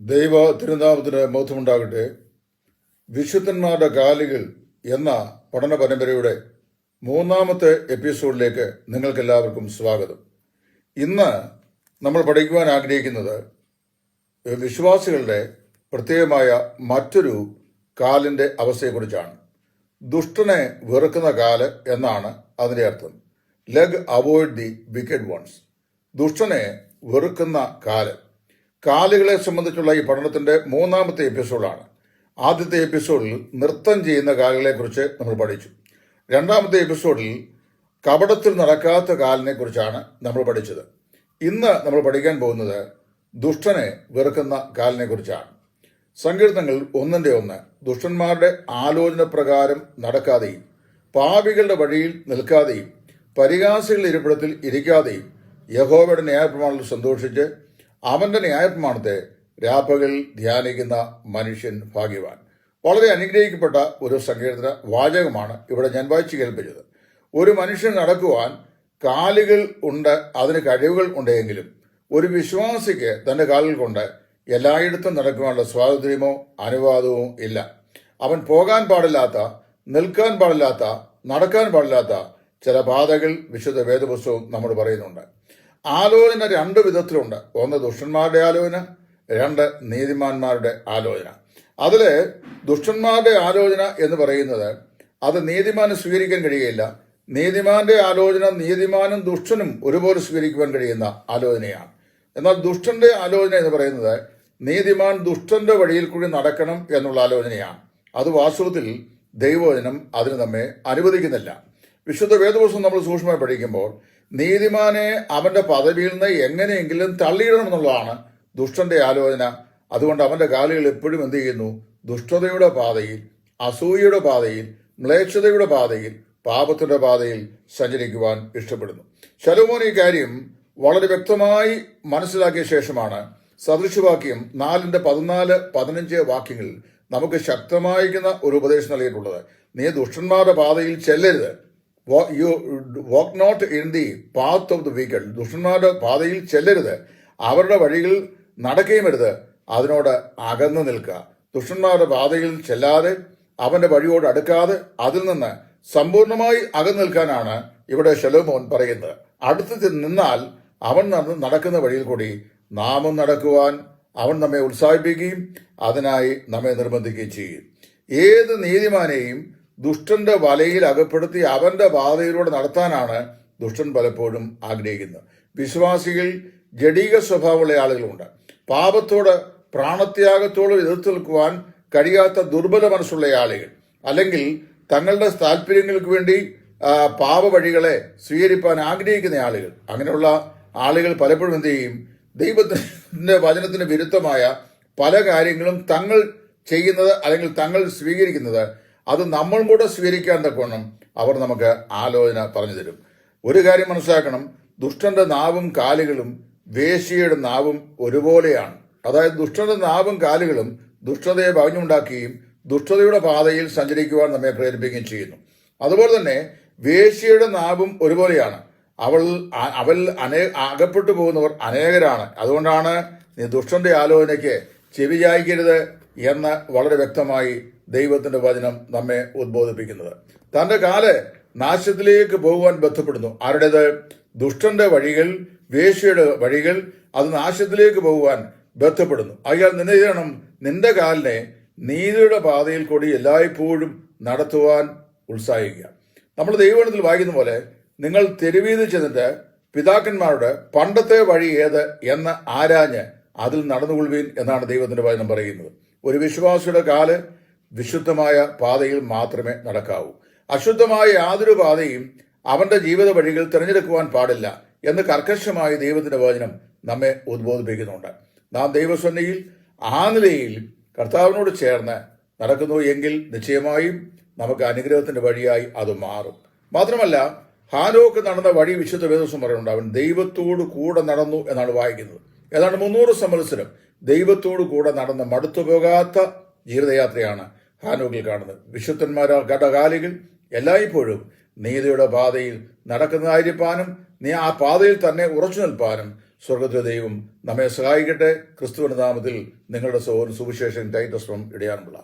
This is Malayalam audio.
ദൈവ തിരുനാമത്തിന് മൗത്വമുണ്ടാകട്ടെ വിശുദ്ധന്മാരുടെ കാലുകൾ എന്ന പഠന പരമ്പരയുടെ മൂന്നാമത്തെ എപ്പിസോഡിലേക്ക് നിങ്ങൾക്കെല്ലാവർക്കും സ്വാഗതം. ഇന്ന് നമ്മൾ പഠിക്കുവാൻ ആഗ്രഹിക്കുന്നത് വിശ്വാസികളുടെ പ്രത്യേകമായ മറ്റൊരു കാലിന്റെ അവസ്ഥയെക്കുറിച്ചാണ്. ദുഷ്ടനെ വെറുക്കുന്ന കാൽ എന്നാണ് അതിന്റെ അർത്ഥം. Leg avoid the wicket ones ദുഷ്ടനെ വെറുക്കുന്ന കാൽ. കാലുകളെ സംബന്ധിച്ചുള്ള ഈ പഠനത്തിന്റെ മൂന്നാമത്തെ എപ്പിസോഡാണ്. ആദ്യത്തെ എപ്പിസോഡിൽ നൃത്തം ചെയ്യുന്ന കാലുകളെ കുറിച്ച് നമ്മൾ പഠിച്ചു. രണ്ടാമത്തെ എപ്പിസോഡിൽ കപടത്തിൽ നടക്കാത്ത കാലിനെ കുറിച്ചാണ് നമ്മൾ പഠിച്ചത്. ഇന്ന് നമ്മൾ പഠിക്കാൻ പോകുന്നത് ദുഷ്ടനെ വെറുക്കുന്ന കാലിനെ കുറിച്ചാണ് സങ്കീർത്തനങ്ങൾ ഒന്നിന്റെ ഒന്ന്. ദുഷ്ടന്മാരുടെ ആലോചന പ്രകാരം നടക്കാതെയും പാപികളുടെ വഴിയിൽ നിൽക്കാതെയും പരിഹാസികളുടെ ഇരിപ്പിടത്തിൽ ഇരിക്കാതെയും യഹോവയുടെ ന്യായപ്രമാണത്തിൽ സന്തോഷിച്ച് അവന്റെ ന്യായപ്രമാണത്തെ രാപ്പകൽ ധ്യാനിക്കുന്ന മനുഷ്യൻ ഭാഗ്യവാൻ. വളരെ അനുഗ്രഹിക്കപ്പെട്ട ഒരു സങ്കീർത്തന വാചകമാണ് ഇവിടെ ഞാൻ വായിച്ചു കേൾപ്പിച്ചത്. ഒരു മനുഷ്യൻ നടക്കുവാൻ കാലുകൾ ഉണ്ട് അതിന് കഴിവുകൾ ഉണ്ടെങ്കിലും ഒരു വിശ്വാസിക്ക് തന്റെ കാലുകൾ കൊണ്ട് എല്ലായിടത്തും നടക്കുവാനുള്ള സ്വാതന്ത്ര്യമോ അനുവാദവും ഇല്ല. അവൻ പോകാൻ പാടില്ലാത്ത നിൽക്കാൻ പാടില്ലാത്ത നടക്കാൻ പാടില്ലാത്ത ചില പാതകൾ വിശുദ്ധ വേദപുസ്തകം നമ്മൾ പറയുന്നുണ്ട്. ആലോചന രണ്ട് വിധത്തിലുണ്ട്. ഒന്ന് ദുഷ്ടന്മാരുടെ ആലോചന രണ്ട് നീതിമാന്മാരുടെ ആലോചന. അതിൽ ദുഷ്ടന്മാരുടെ ആലോചന എന്ന് പറയുന്നത് അത് നീതിമാന് സ്വീകരിക്കാൻ കഴിയുകയില്ല നീതിമാന്റെ ആലോചന നീതിമാനും ദുഷ്ടനും ഒരുപോലെ സ്വീകരിക്കുവാൻ കഴിയുന്ന ആലോചനയാണ്. എന്നാൽ ദുഷ്ടന്റെ ആലോചന എന്ന് പറയുന്നത് നീതിമാൻ ദുഷ്ടന്റെ വഴിയിൽ കൂടി നടക്കണം എന്നുള്ള ആലോചനയാണ്. അത് വാസ്തവത്തിൽ ദൈവവചനം അതിന് നമ്മെ അനുവദിക്കുന്നില്ല. വിശുദ്ധ വേദപുസ്തകം നമ്മൾ സൂക്ഷ്മമായി പഠിക്കുമ്പോൾ നീതിമാനെ അവന്റെ പദവിയിൽ നിന്ന് എങ്ങനെയെങ്കിലും തള്ളിയിടണം എന്നുള്ളതാണ് ദുഷ്ടന്റെ ആലോചന. അതുകൊണ്ട് അവന്റെ കാലുകൾ എപ്പോഴും എന്ത് ചെയ്യുന്നു? ദുഷ്ടതയുടെ പാതയിൽ അസൂയയുടെ പാതയിൽ മ്ലേച്ഛതയുടെ പാതയിൽ പാപത്തിന്റെ പാതയിൽ സഞ്ചരിക്കുവാൻ ഇഷ്ടപ്പെടുന്നു. ശലോമോൻ ഈ കാര്യം വളരെ വ്യക്തമായി മനസ്സിലാക്കിയ ശേഷമാണ് സദൃശവാക്യം നാലിന്റെ പതിനാല് പതിനഞ്ച് വാക്യങ്ങളിൽ നമുക്ക് ശക്തമായിരിക്കുന്ന ഒരു ഉപദേശം നൽകിയിട്ടുള്ളത്. നീ ദുഷ്ടന്മാരുടെ പാതയിൽ ചെല്ലരുത്. You walk not in the path of the wicked ദുഷ്ടന്മാരുടെ പാതയിൽ ചെല്ലരുത്. അവരുടെ വഴികൾ നടക്കുകയുമരുത് അതിനോട് അകന്നു നിൽക്കുക. ദുഷ്ടന്മാരുടെ പാതയിൽ ചെല്ലാതെ അവന്റെ വഴിയോട് അടുക്കാതെ അതിൽ നിന്ന് സമ്പൂർണമായി അകന്നു നിൽക്കാനാണ് ഇവിടെ ശലോമോൻ പറയുന്നത്. അടുത്ത് നിന്നാൽ അവൻ നടന്ന് നടക്കുന്ന വഴിയിൽ കൂടി നാമും നടക്കുവാൻ അവൻ നമ്മെ ഉത്സാഹിപ്പിക്കുകയും അതിനായി നമ്മെ നിർബന്ധിക്കുകയും ചെയ്യും. ഏത് നീതിമാനെയും ദുഷ്ടന്റെ വലയിൽ അകപ്പെടുത്തി അവന്റെ പാതയിലൂടെ നടത്താനാണ് ദുഷ്ടൻ പലപ്പോഴും ആഗ്രഹിക്കുന്നത്. വിശ്വാസികൾ ജഡീക സ്വഭാവമുള്ള ആളുകളുണ്ട്. പാപത്തോട് പ്രാണത്യാഗത്തോട് എതിർത്ത് നിൽക്കുവാൻ കഴിയാത്ത ദുർബല മനസ്സുള്ള ആളുകൾ. അല്ലെങ്കിൽ തങ്ങളുടെ താല്പര്യങ്ങൾക്ക് വേണ്ടി പാപ വഴികളെ സ്വീകരിപ്പാൻ ആഗ്രഹിക്കുന്ന ആളുകൾ. അങ്ങനെയുള്ള ആളുകൾ പലപ്പോഴും എന്ത് ചെയ്യും? ദൈവത്തിന്റെ വചനത്തിന് വിരുദ്ധമായ പല കാര്യങ്ങളും തങ്ങൾ ചെയ്യുന്നത് അല്ലെങ്കിൽ തങ്ങൾ സ്വീകരിക്കുന്നത് അത് നമ്മൾ കൂടെ സ്വീകരിക്കാൻ തക്കവണ്ണം അവർ നമുക്ക് ആലോചന പറഞ്ഞു തരും. ഒരു കാര്യം മനസ്സിലാക്കണം. ദുഷ്ടന്റെ നാവും കാലുകളും വേശിയുടെ നാവും ഒരുപോലെയാണ്. അതായത് ദുഷ്ടന്റെ നാവും കാലുകളും ദുഷ്ടതയെ പകഞ്ഞുണ്ടാക്കുകയും ദുഷ്ടതയുടെ പാതയിൽ സഞ്ചരിക്കുവാൻ നമ്മെ പ്രേരിപ്പിക്കുകയും ചെയ്യുന്നു. അതുപോലെ തന്നെ വേശ്യയുടെ നാവും ഒരുപോലെയാണ്. അവൾ അവൽ അനേ അകപ്പെട്ടു പോകുന്നവർ അനേകരാണ്. അതുകൊണ്ടാണ് നീ ദുഷ്ടന്റെ ആലോചനയ്ക്ക് ചെവി ചായ്ക്കരുത് എന്ന് വളരെ വ്യക്തമായി ദൈവത്തിന്റെ വചനം നമ്മെ ഉദ്ബോധിപ്പിക്കുന്നത്. തന്റെ കാൽ നാശത്തിലേക്ക് പോകുവാൻ ബന്ധപ്പെടുന്നു. ആരുടേത്? ദുഷ്ടന്റെ വഴികൾ വേശ്യയുടെ വഴികൾ അത് നാശത്തിലേക്ക് പോകുവാൻ ബന്ധപ്പെടുന്നു. അയാൾ നിന്നെ ചെയ്യണം. നിന്റെ കാലിനെ നീതിയുടെ പാതയിൽ കൂടി എല്ലായ്പ്പോഴും നടത്തുവാൻ ഉത്സാഹിക്കുക. നമ്മൾ ദൈവഗണത്തിൽ വായിക്കുന്ന പോലെ നിങ്ങൾ തെരുവീതി ചെന്നിട്ട് പിതാക്കന്മാരുടെ പണ്ടത്തെ വഴി ഏത് എന്ന് ആരാഞ്ഞ് അതിൽ നടന്നുകൊള്ളുവീൻ എന്നാണ് ദൈവത്തിന്റെ വചനം പറയുന്നത്. ഒരു വിശ്വാസിയുടെ കാൽ വിശുദ്ധമായ പാതയിൽ മാത്രമേ നടക്കാവൂ. അശുദ്ധമായ യാതൊരു പാതയും അവന്റെ ജീവിത വഴികൾ തിരഞ്ഞെടുക്കുവാൻ പാടില്ല എന്ന് കർക്കശമായ ദൈവത്തിന്റെ വചനം നമ്മെ ഉദ്ബോധിപ്പിക്കുന്നുണ്ട്. നാം ദൈവസന്നിയിൽ ആ നിലയിൽ കർത്താവിനോട് ചേർന്ന് നടക്കുന്നു എങ്കിൽ നിശ്ചയമായും നമുക്ക് അനുഗ്രഹത്തിന്റെ വഴിയായി അത് മാറും. മാത്രമല്ല ഹാനോക്ക് നടന്ന വഴി വിശുദ്ധ വേദസ്വം പറയുന്നുണ്ട് അവൻ ദൈവത്തോട് കൂടെ നടന്നു എന്നാണ് വായിക്കുന്നത്. ഏതാണ്ട് മുന്നൂറ് സംവത്സരം ദൈവത്തോട് കൂടെ നടന്ന മടുത്തു പോകാത്ത ജീവിതയാത്രയാണ് ഹാനോക്കിൽ കാണുന്നത് വിശുദ്ധന്മാരാ ഘടകാലികൾ എല്ലായ്പ്പോഴും നീതിയുടെ പാതയിൽ നടക്കുന്നതായിരിക്കാനും നീ ആ പാതയിൽ തന്നെ ഉറച്ചു നിൽപ്പാനും സ്വർഗത്തിലെ ദൈവം നമ്മെ സഹായിക്കട്ടെ. ക്രിസ്തുവിന്റെ നാമത്തിൽ നിങ്ങളുടെ സഹോദരൻ സുവിശേഷൻ ടൈറ്റസ് ഫ്രം ഇടയാൻപിള്ള